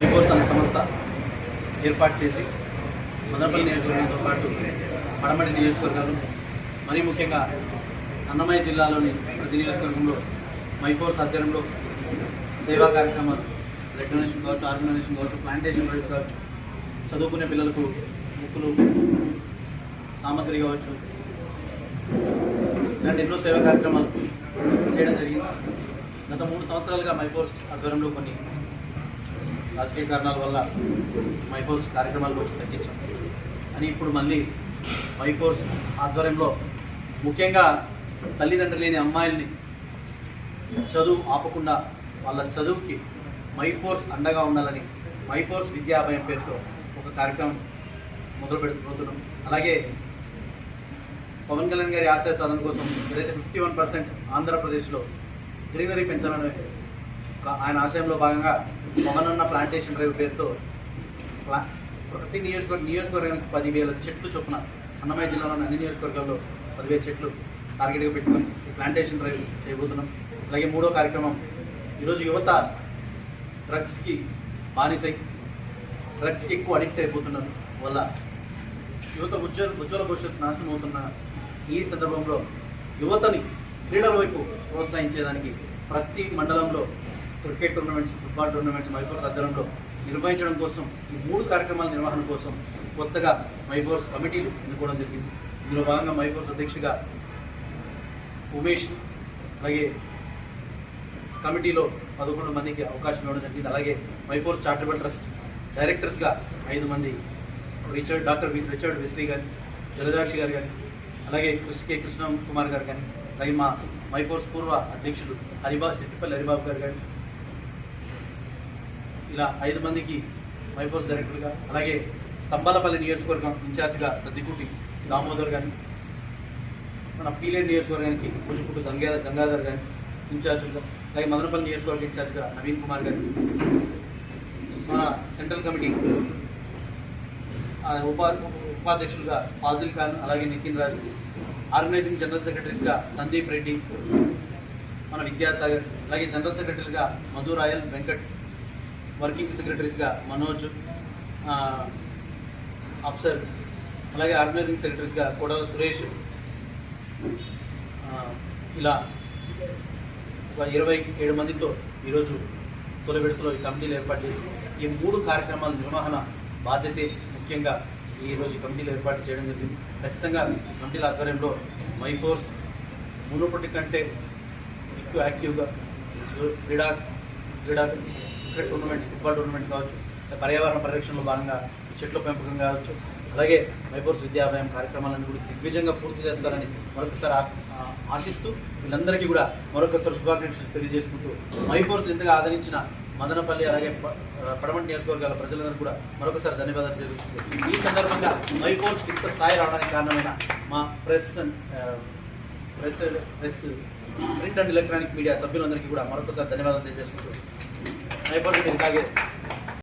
Force అనే సంస్థ ఏర్పాటు చేసి మదనపల్లి నియోజకవర్గంతో పాటు పడమటి నియోజకవర్గాలు మరీ ముఖ్యంగా అన్నమయ్య జిల్లాలోని ప్రతి నియోజకవర్గంలో మైఫోర్స్ ఆధ్వర్యంలో సేవా కార్యక్రమాలు బ్లడ్ డొనేషన్ కావచ్చు ఆర్గన్ డొనేషన్ కావచ్చు ప్లాంటేషన్ రైట్స్ కావచ్చు చదువుకునే పిల్లలకు బుక్కులు సామగ్రి కావచ్చు ఇలాంటి ఎన్నో సేవా కార్యక్రమాలు చేయడం జరిగింది. గత మూడు సంవత్సరాలుగా మైఫోర్స్ ఆధ్వర్యంలో కొన్ని రాజకీయ కారణాల వల్ల మైఫోర్స్ కార్యక్రమాలు కొంచెం తగ్గించాం. అని ఇప్పుడు మళ్ళీ మైఫోర్స్ ఆధ్వర్యంలో ముఖ్యంగా తల్లిదండ్రులు లేని అమ్మాయిల్ని చదువు ఆపకుండా వాళ్ళ చదువుకి మైఫోర్స్ అండగా ఉండాలని మైఫోర్స్ విద్యాభయం పేరుతో ఒక కార్యక్రమం మొదలు పెడుతున్నాం. అలాగే పవన్ కళ్యాణ్ గారి ఆశయ సాధన కోసం ఏదైతే ఫిఫ్టీ వన్ పర్సెంట్ ఆంధ్రప్రదేశ్లో గ్రీనరీ పెంచాలని ఆయన ఆశయంలో భాగంగా పవన్ ప్లాంటేషన్ డ్రైవ్ పేరుతో ప్లా ప్రతి నియోజకవర్గ నియోజకవర్గానికి పదివేల చెట్లు చొప్పున అన్నమయ్య జిల్లాలోని అన్ని నియోజకవర్గాల్లో పదివేల చెట్లు టార్గెట్గా పెట్టుకొని ప్లాంటేషన్ డ్రైవ్ చేయబోతున్నాం. అలాగే మూడో కార్యక్రమం ఈరోజు యువత డ్రగ్స్కి బానిసై డ్రగ్స్కి ఎక్కువ అడిక్ట్ అయిపోతున్నారు వల్ల యువత ఉజ్వల ఉజ్వల భవిష్యత్తు నాశనం అవుతున్న ఈ సందర్భంలో యువతని క్రీడల వైపు ప్రోత్సహించేదానికి ప్రతి మండలంలో cricket tournaments football tournaments MyForce ఆధ్వర్యంలో నిర్వహించడం కోసం ఈ మూడు కార్యక్రమాల నిర్వహణ కోసం కొత్తగా మైఫోర్స్ కమిటీలు ఎన్నుకోవడం జరిగింది. ఇందులో భాగంగా మైఫోర్స్ అధ్యక్షుడిగా ఉమేష్ అలాగే కమిటీలో పదకొండు మందికి అవకాశం ఇవ్వడం జరిగింది. అలాగే మైఫోర్స్ చారిటబుల్ ట్రస్ట్ డైరెక్టర్స్గా ఐదు మంది Richard doctor V Richard Wesley గారు జలజాక్షి గారు కానీ అలాగే కృష్ణ కె కృష్ణ కుమార్ గారు కానీ అలాగే మా మైఫోర్స్ పూర్వ అధ్యక్షుడు హరిబాబు సెట్టిపల్లి హరిబాబు గారు కానీ ఇలా ఐదు మందికి మైఫోర్స్ డైరెక్టర్గా అలాగే తంబాలపల్లి నియోజకవర్గం ఇన్ఛార్జ్గా సర్దికుటి దామోదర్ గారిని మన పీలేరు నియోజకవర్గానికి కొంచెం గంగా గంగాధర్ గారిని ఇన్ఛార్జ్గా అలాగే మదనపల్లి నియోజకవర్గ ఇన్ఛార్జ్గా నవీన్ కుమార్ గారిని మన సెంట్రల్ కమిటీ ఉపా ఉపాధ్యక్షులుగా ఫాజిల్ ఖాన్ అలాగే నితిన్ రాజ్ ఆర్గనైజింగ్ జనరల్ సెక్రటరీస్గా సందీప్ రెడ్డి మన విద్యాసాగర్ అలాగే జనరల్ సెక్రటరీగా మధురాయల్ వెంకట్ వర్కింగ్ సెక్రటరీస్గా మనోజ్ అప్సర్ అలాగే ఆర్గనైజింగ్ సెక్రటరీస్గా కూడా సురేష్ ఇలా ఒక ఇరవై ఏడు మందితో ఈరోజు తొలి విడతలో ఈ కమిటీలు ఏర్పాటు చేసి ఈ మూడు కార్యక్రమాల నిర్వహణ బాధ్యతే ముఖ్యంగా ఈరోజు కమిటీలు ఏర్పాటు చేయడం జరిగింది. ఖచ్చితంగా కమిటీల ఆధ్వర్యంలో మై ఫోర్స్ మునుపటి కంటే ఎక్కువ యాక్టివ్గా క్రీడా క్రీడా క్రికెట్ టోర్నమెంట్స్ ఫుట్బాల్ టోర్నమెంట్స్ కావచ్చు పర్యావరణ పరిరక్షణలో భాగంగా చెట్ల పెంపకం కావచ్చు అలాగే మైఫోర్స్ విద్యాభయం కార్యక్రమాలను కూడా దిగ్విజయంగా పూర్తి చేస్తారని మరొకసారి ఆశిస్తూ వీళ్ళందరికీ కూడా మరొకసారి శుభాకాంక్షలు తెలియజేసుకుంటూ మైఫోర్స్ ఇంతగా ఆదరించిన మదనపల్లి అలాగే ప- పడమటి నియోజకవర్గాల ప్రజలందరూ కూడా మరొకసారి ధన్యవాదాలు తెలియజేసుకుంటూ ఈ సందర్భంగా మైఫోర్స్ ఇంత స్థాయి రావడానికి కారణమైన మా press press press print and electronic media సభ్యులందరికీ కూడా మరొకసారి ధన్యవాదాలు తెలియజేసుకుంటూ మైఫోర్స్ ఇలాగే